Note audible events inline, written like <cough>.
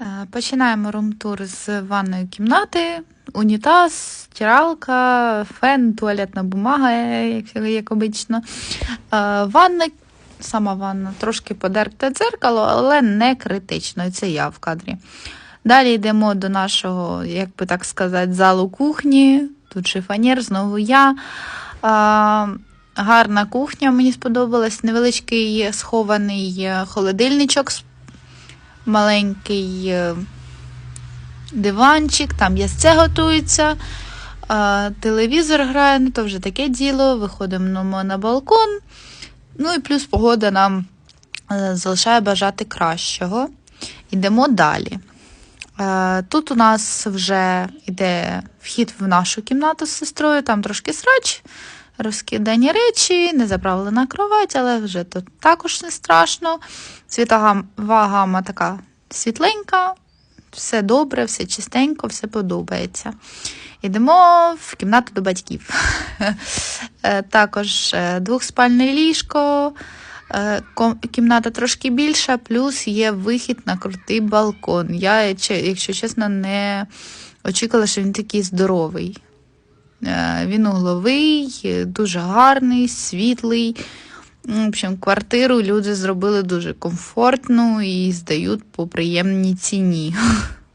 Е, Починаємо рум-тур з ванної кімнати. Унітаз, стиралка, фен, туалетна бумага, як, як обично. Е, Ванна, сама ванна, трошки подерте дзеркало, але не критично. Це я в кадрі. Далі йдемо до нашого, як би так сказати, залу кухні. Тут шифонєр, знову я. Е, Гарна кухня, мені сподобалась. Невеличкий схований холодильничок маленький е, диванчик, там ясце готується, телевізор грає, ну то вже таке діло. Виходимо на балкон. Ну і плюс погода нам е, залишає бажати кращого. Йдемо далі. Е, Тут у нас вже йде вхід в нашу кімнату з сестрою, там трошки срач, розкидані речі, не заправлена кровать, але вже тут також не страшно. Світова гама така світленька, все добре, все чистенько, все подобається. Йдемо в кімнату до батьків. Е, Також е, двохспальне ліжко, е, кімната трошки більша, плюс є вихід на крутий балкон. Я, якщо чесно, не очікувала, що він такий здоровий. Е, Він угловий, е, дуже гарний, світлий. Ну, В общем, квартиру люди зробили дуже комфортну і здають по приємній ціні. <laughs>